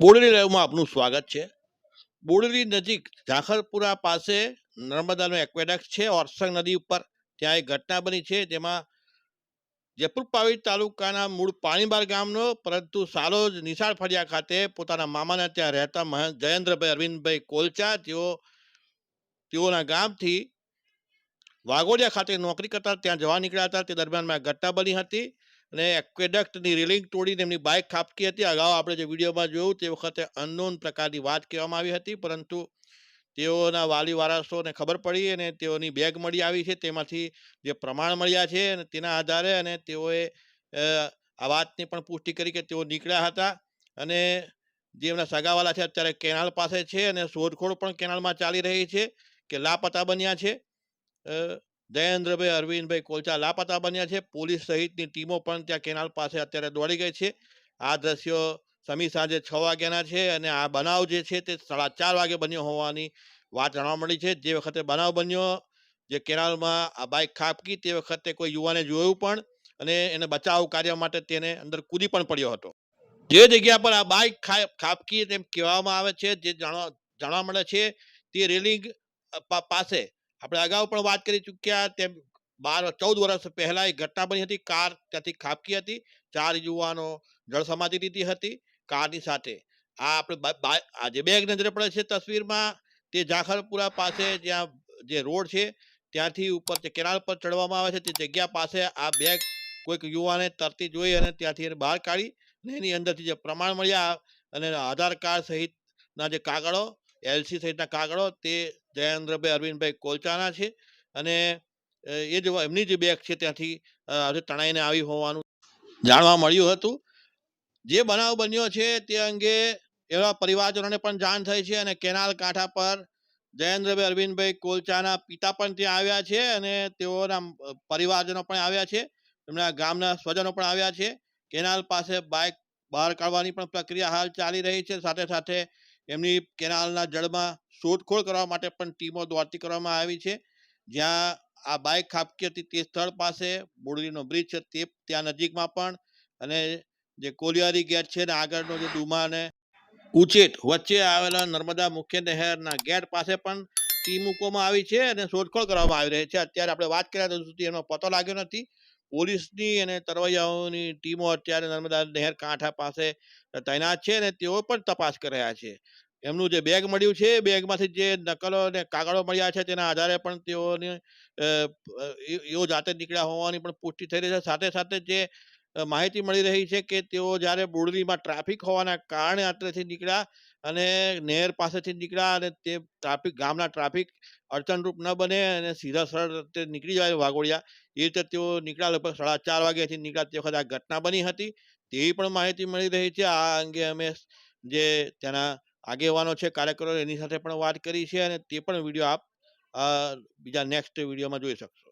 બોડેલી લાઈવમાં આપનું સ્વાગત છે. બોડેલી નજીક ઝાખરપુરા પાસે નર્મદાનો એક્વેડક્ટ છે, ઓરસંગ નદી ઉપર. ત્યાં એક ઘટના બની છે, જેમાં જયપુર પાવી તાલુકાના મૂળ પાણીબાર ગામનો, પરંતુ સાલોજ નિશાળ ફળિયા ખાતે પોતાના મામાના ત્યાં રહેતા જયેન્દ્રભાઈ અરવિંદભાઈ કોલચા, તેઓ, તેઓના ગામથી વાઘોડિયા ખાતે નોકરી કરતા ત્યાં જવા નીકળ્યા હતા. તે દરમિયાનમાં ઘટના બની હતી. અને એક્વેડક્ટની રેલિંગ તોડીને એમની બાઇક ખાપકી હતી. અગાઉ આપણે જે વિડીયોમાં જોયું તે વખતે અનનોન પ્રકારની વાત કહેવામાં આવી હતી, પરંતુ તેઓના વાલી વારસોને ખબર પડી અને તેઓની બેગ મળી આવી છે. તેમાંથી જે પ્રમાણ મળ્યા છે અને તેના આધારે અને તેઓએ આ વાતની પણ પુષ્ટિ કરી કે તેઓ નીકળ્યા હતા અને જે એમના સગાવાલા છે અત્યારે કેનાલ પાસે છે અને શોધખોળ પણ કેનાલમાં ચાલી રહી છે કે લાપતા બન્યા છે. અ, જયેન્દ્રભાઈ અરવિંદભાઈ કોલચા લાપતા બન્યા છે. પોલીસ સહિતની ટીમો પણ ત્યાં કેનાલ પાસે અત્યારે દોડી ગઈ છે. આ દ્રશ્યો સમી સાંજે છ વાગ્યાના છે અને આ બનાવ જે છે તે સાડા ચાર વાગે બન્યો હોવાની વાત જાણવા મળી છે. જે વખતે બનાવ બન્યો જે કેનાલમાં આ બાઇક ખાબકી તે વખતે કોઈ યુવાને જોયું પણ અને એને બચાવ કાર્ય માટે તેને અંદર કૂદી પણ પડ્યો હતો. જે જગ્યા પર આ બાઇક ખાબકી તેમ કહેવામાં આવે છે જે જાણવા મળે છે તે રેલિંગ પાસે આપણે અગાઉ પણ વાત કરી ચૂક્યા તેમ બાર, ચૌદ વર્ષ પહેલા એક ઘટના બની હતી. કાર ત્યાંથી ખાબકી હતી. ચાર યુવાનો જળ સમાધિ લીધી હતી કારની સાથે. આ આપણે આજે બે નજરે પડે છે તસવીરમાં તે જાખરપુરા પાસે જ્યાં જે રોડ છે ત્યાંથી ઉપર જે કેનાલ પર ચડવામાં આવે છે તે જગ્યા પાસે આ બેગ કોઈક યુવાને તરતી જોઈ અને ત્યાંથી એને બહાર કાઢી અને એની અંદરથી જે પ્રમાણ મળ્યા અને આધાર કાર્ડ સહિતના જે કાગળો એલસી સહિતના કાગળો તે જયેન્દ્રભાઈ અરવિંદભાઈ કોલચાના છે અને એ જ એમની જે બેગ છે ત્યાંથી તણાઈને આવી હોવાનું જાણવા મળ્યું હતું. જે બનાવ બન્યો છે તે અંગે એવા પરિવારજનોને પણ જાણ થઈ છે અને કેનાલ કાંઠા પર જયેન્દ્રભાઈ અરવિંદભાઈ કોલચાના પિતા પણ ત્યાં આવ્યા છે અને તેઓના પરિવારજનો પણ આવ્યા છે. એમના ગામના સ્વજનો પણ આવ્યા છે. કેનાલ પાસે બાઇક બહાર કાઢવાની પણ પ્રક્રિયા હાલ ચાલી રહી છે. સાથે સાથે એમની કેનાલના જળમાં શોધખોળ કરવા માટે પણ ટીમો દોડતી કરવામાં આવી છે. જ્યાં આ બાઇક ખાબકી હતી તે સ્થળ પાસે, બોડલીનો બ્રિજ છે તે ત્યાં નજીકમાં પણ અને જે કોલિયારી ગેટ છે ને આગળનો જે ડુમા અને ઉચેટ વચ્ચે આવેલા નર્મદા મુખ્ય નહેરના ગેટ પાસે પણ ટીમ મૂકવામાં આવી છે અને શોધખોળ કરવામાં આવી રહી છે. અત્યારે આપણે વાત કર્યા ત્યાં સુધી એનો પતો લાગ્યો નથી. પોલીસની અને તરવૈયાઓની ટીમો અત્યારે નર્મદા નહેર કાંઠા પાસે તૈનાત છે અને તેઓ પણ તપાસ કરી રહ્યા છે. એમનું જે બેગ મળ્યું છે બેગમાંથી જે નકલો અને કાગળો મળ્યા છે તેના આધારે પણ તેઓને એઓ જાતે નીકળ્યા હોવાની પણ પુષ્ટિ થઈ રહી છે. સાથે સાથે જે માહિતી મળી રહી છે કે તેઓ જ્યારે બોરડીમાં ટ્રાફિક હોવાના કારણે અત્રેથી નીકળ્યા અને નહેર પાસેથી નીકળ્યા અને તે ટ્રાફિક, ગામના ટ્રાફિક અડચણરૂપ ન બને અને સીધા સરળ રીતે નીકળી જાય વાઘોડિયા એ રીતે તેઓ નીકળ્યા લગભગ સાડા ચાર વાગ્યાથી નીકળ્યા. તે વખત આ ઘટના બની હતી. તેવી પણ માહિતી મળી રહી છે. આ અંગે અમે જે ત્યાંના આગેવાનો છે, કાર્યકરો એની સાથે પણ વાત કરી છે અને તે પણ વીડિયો આપ બીજા નેક્સ્ટ વિડીયોમાં જોઈ શકશો.